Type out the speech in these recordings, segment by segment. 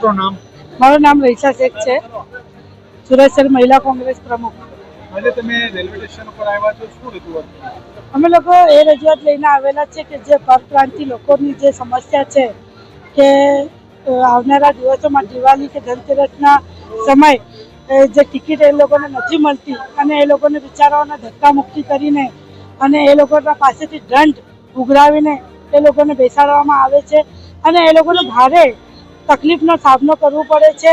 આપનું નામ? મારું નામ રહીશા શેખ છે. સુરત શહેર મહિલા કોંગ્રેસ પ્રમુખ. આજે તમે રેલવે સ્ટેશન ઉપર આવ્યા છો શું રજૂઆત અમે લોકો એ રજૂઆત લઈને આવેલા છે કે જે પરપ્રાંતિ લોકોની જે સમસ્યા છે કે આવનારા દિવસોમાં દિવાળી કે ધનતેરસના સમય એ જે ટિકિટ એ લોકોને નથી મળતી અને એ લોકોને બિચારાઓને ધક્કામુક્તિ કરીને અને એ લોકોના પાસેથી દંડ ઉઘરાવીને એ લોકોને બેસાડવામાં આવે છે અને એ લોકોને ભારે તકલીફનો સામનો કરવો પડે છે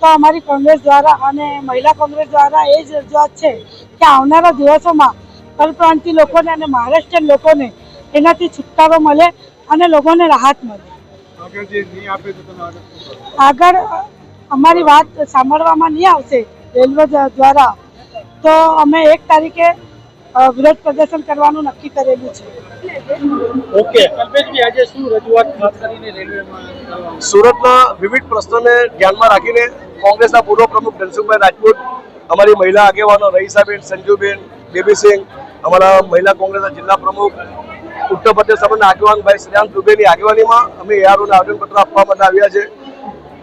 તો અમારી કોંગ્રેસ દ્વારા અને મહિલા કોંગ્રેસ દ્વારા એ જ રજૂઆત છે કે આવનારા દિવસોમાં પરપ્રાંતિ લોકોને અને મહારાષ્ટ્રીયન લોકોને એનાથી છુટકારો મળે અને લોકોને રાહત મળે. આગળ અમારી વાત સાંભળવામાં નહીં આવશે રેલવે દ્વારા. તો અમે એક તારીખે વિરોધ પ્રદર્શન કરવાનું નક્કી કરેલું છે. ઓકે. કલ્પેશભાઈ આજે શું રજૂઆત ખાસ કરીને રેલવેમાં? સુરતના વિવિધ પ્રશ્નોને ધ્યાનમાં રાખીને કોંગ્રેસના પૂર્વ પ્રમુખ ધનસુખભાઈ રાજપૂત અમારી મહિલા આગેવાનો રહીસાબેન સંજુબેન બેબીસિંહ અમારા મહિલા કોંગ્રેસના જિલ્લા પ્રમુખ ઉત્તર પ્રદેશ સભાના આગેવાન ભાઈ શ્રેયાંત દુબેની આગેવાનીમાં અમે એઆરઓને આવેદનપત્ર આપવા માટે આવ્યા છે.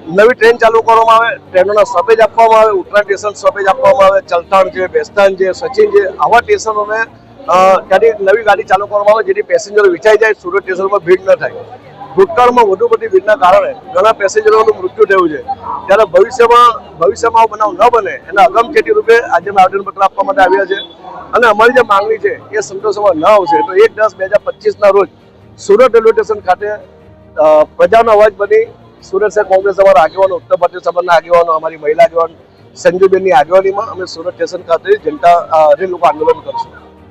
નવી ટ્રેન ચાલુ કરવામાં આવે, ટ્રેનોના સ્ટોપેજ આપવામાં આવે ઉત્તરા સ્ટેશન સ્ટોપેજ આપવામાં આવે, ચલતાણ છે બેસ્તાન છે, સચિન છે, આવા સ્ટેશનોને ત્યાંથી નવી ગાડી ચાલુ કરવામાં આવે, જેથી પેસેન્જરો વિચારી જાય, સુરત સ્ટેશનમાં ભીડ ન થાય. ભૂતકાળમાં વધુ બધી ભીડના કારણે ઘણા પેસેન્જરોનું મૃત્યુ થયું છે. ત્યારે ભવિષ્યમાં ભવિષ્યમાં બનાવ ન બને, એના અગમચેતી રૂપે આજે અમે આવેદનપત્ર આપવા માટે આવ્યા છે. અને અમારી જે માંગણી છે, એ સંતોષવામાં ન આવશે. તો એક દસ બે હજાર પચીસના રોજ સુરત રેલવે સ્ટેશન ખાતે પ્રજાનો અવાજ બની સુરત શહેર કોંગ્રેસ અમારા આગેવાનો, ઉત્તર ભારતીય સભાના આગેવાનો, અમારી મહિલા આગેવાન સંજુબેનની આગેવાનીમાં અમે સુરત સ્ટેશન ખાતે જનતા રેલ લોકો આંદોલન કરશું.